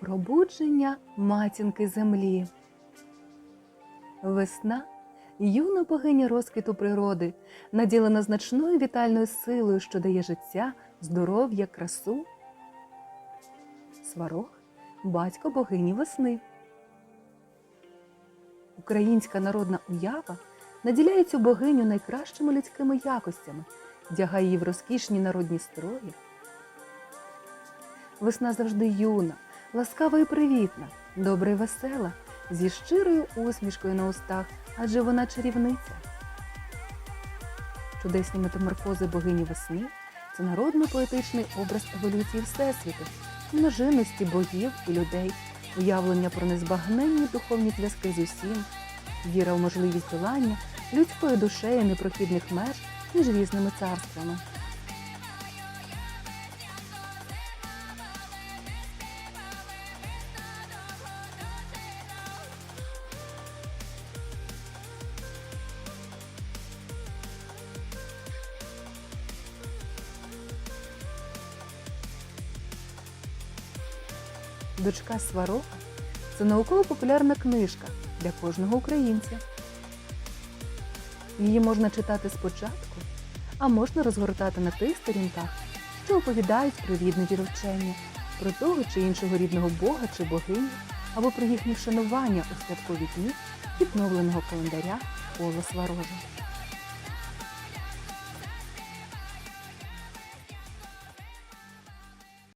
Пробудження матінки землі. Весна юна богиня розквіту природи, наділена значною вітальною силою, що дає життя, здоров'я, красу. Сварог батько богині весни. Українська народна уява наділяє цю богиню найкращими людськими якостями, вдягає її в розкішні народні строї. Весна завжди юна, ласкава і привітна, добра і весела, зі щирою усмішкою на устах, адже вона чарівниця. Чудесні метаморфози богині весни це народно-поетичний образ еволюції Всесвіту, множинності богів і людей, уявлення про незбагненні духовні зв'язки з усім, віра в можливість долання людською душею непрохідних меж між різними царствами. Дочка Сварога це науково-популярна книжка для кожного українця. Її можна читати спочатку, а можна розгортати на тих сторінках, що оповідають про рідне віручення, про того чи іншого рідного бога чи богиню, або про їхнє вшанування у святкові дні відновленого календаря кола Сварожа.